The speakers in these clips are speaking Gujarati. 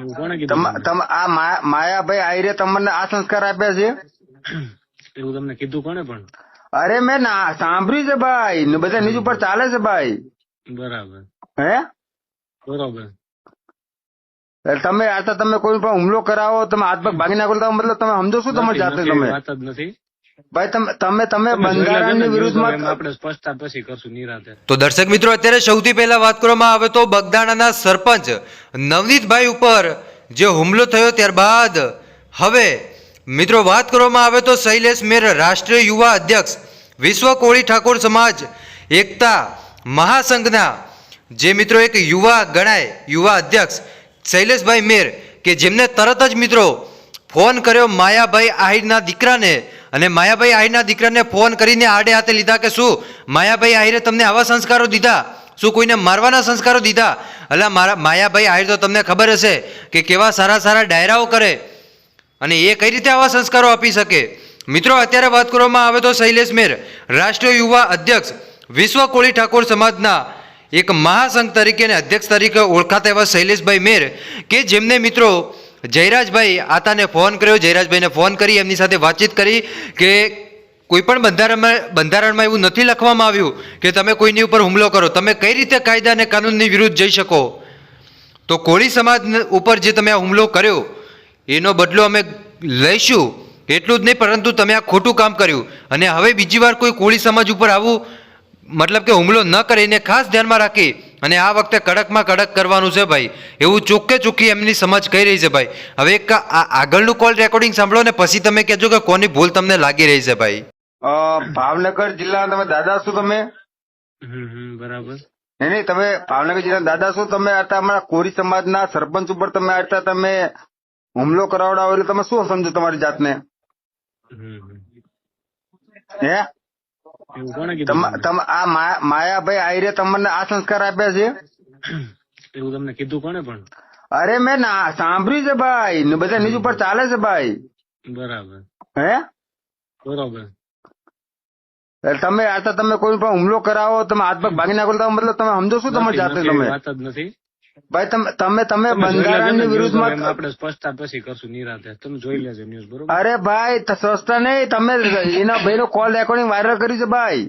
એવું કોણે કીધું? તમને? આ માયાભાઈ આયરે તમને આ સંસ્કાર આપ્યા છે? એવું તમને કીધું કોને પણ? અરે મેં ના- સાંભળ્યું છે ભાઈ. બધા નીચ ઉપર ચાલે છે ભાઈ. બરાબર. હે? બરાબર. તમે આ તો તમે કોઈ પણ હુમલો કરાવો તમે હાથ પગ ભાગી નાખો તો મતલબ તમે સમજો શું તમે? જાતે તમે વાત જ નથી. ભાઈ તમે તમે તમે તમે બંધારણની વિરુદ્ધમાં આપણે સ્પષ્ટતા પછી કરશું નિરાતે. તો દર્શક મિત્રો અત્યારે સૌથી પહેલા વાત કરવામાં આવે તો બગદાણાના સરપંચ નવનીતભાઈ ઉપર જે હુમલો થયો ત્યારબાદ, હવે, મિત્રો વાત કરવામાં આવે તો શૈલેષ મેર રાષ્ટ્રીય યુવા અધ્યક્ષ, વિશ્વ કોળી ઠાકોર સમાજ, એકતા મહાસંઘના જે મિત્રો એક યુવા ગણાય, યુવા અધ્યક્ષ શૈલેષભાઈ મેર, કે જેમને તરત જ મિત્રો ફોન કર્યો માયાભાઈ આહિરના દીકરાને અને માયાભાઈ આહિરના દીકરાને ફોન કરીને આડે હાથે લીધા કે શું? માયાભાઈ આહિરે તમને આવા સંસ્કારો દીધા? શું કોઈને મારવાના સંસ્કારો દીધા? એટલે મારા માયાભાઈ આહિર તો તમને ખબર હશે કે કેવા સારા સારા ડાયરાઓ કરે અને એ કઈ રીતે આવા સંસ્કારો આપી શકે? મિત્રો, અત્યારે વાત કરવામાં આવે તો શૈલેષ મેર, રાષ્ટ્રીય યુવા અધ્યક્ષ વિશ્વ કોળી ઠાકોર સમાજના એક મહાસંઘ તરીકે અને અધ્યક્ષ તરીકે ઓળખાતા એવા શૈલેષભાઈ મેર કે જેમને મિત્રો જયરાજભાઈ આતાને ફોન કર્યો, જયરાજભાઈને ફોન કરી, એમની સાથે વાતચીત કરી કે કોઈ પણ બંધારણમાં બંધારણમાં એવું નથી લખવામાં આવ્યું કે તમે કોઈની ઉપર હુમલો કરો. તમે કઈ રીતે કાયદા અને કાનૂનની વિરુદ્ધ જઈ શકો? તો કોળી સમાજ ઉપર જે તમે આ હુમલો કર્યો, એનો બદલો અમે લઈશું. એટલું જ નહીં, પરંતુ તમે આ ખોટું કામ કર્યું. અને હવે બીજી વાર કોઈ કોળી સમાજ ઉપર આવું, મતલબ કે હુમલો ન કરે, એને ખાસ ધ્યાનમાં રાખી અને આ વખતે કડકમાં કડક કરવાનું છે ભાઈ. એવું ચોખ્ખે ચોખ્ખી એમની સમજ કહી રહી છે ભાઈ. હવે એક આગળનું કોલ રેકોર્ડિંગ સાંભળો ને, પછી તમે કહેજો કે કોની ભૂલ તમને લાગી રહી છે ભાઈ. ભાવનગર જિલ્લાના તમે દાદા શું તમે? બરાબર. નહીં નહીં તમે ભાવનગર જિલ્લાના દાદા શું તમે હતા અમારા કોરી સમાજના સરપંચ ઉપર તમે આટલા તમે હુમલો કરાવડાવો એટલે તમે શું સમજો તમારી જાતને. હે? આ માયાભાઈ આયરે તમને આ સંસ્કાર આપ્યા છે? એવું તમને કીધું કોને પણ? અરે મેં ના- સાંભળ્યું છે ભાઈ. બધા નીચ ઉપર ચાલે છે ભાઈ. બરાબર. હે? બરોબર. તમે આ તો તમે કોઈ પણ હુમલો કરાવો તમે હાથ પગ ભાગી નાખો તો મતલબ તમે સમજો શું તમે જાતે તમે? વાત જ નથી. ભાઈ તમે તમે તમે બંધારણની વિરુદ્ધમાં આપણે સ્પષ્ટતા પછી કરશું નિરાતે. તમે જોઈ લેજો ન્યૂઝ બરોબર? અરે ભાઈ ત- સસ્તા નહીં તમે એના ભાઈનો કોલ રેકોર્ડિંગ વાયરલ કર્યું છે ભાઈ.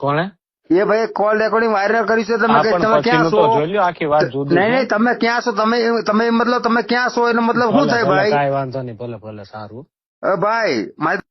કોણે? એ ભાઈ કોલ રેકોર્ડિંગ વાયરલ કર્યું છે તમે તમે ક્યાં છો? નહીં નહીં તમે ક્યાં છો? તમે તમે મતલબ તમે ક્યાં છો? એનો મતલબ શું થાય ભાઈ? વાંધો નહીં ભલે ભલે સારું. ભાઈ મારી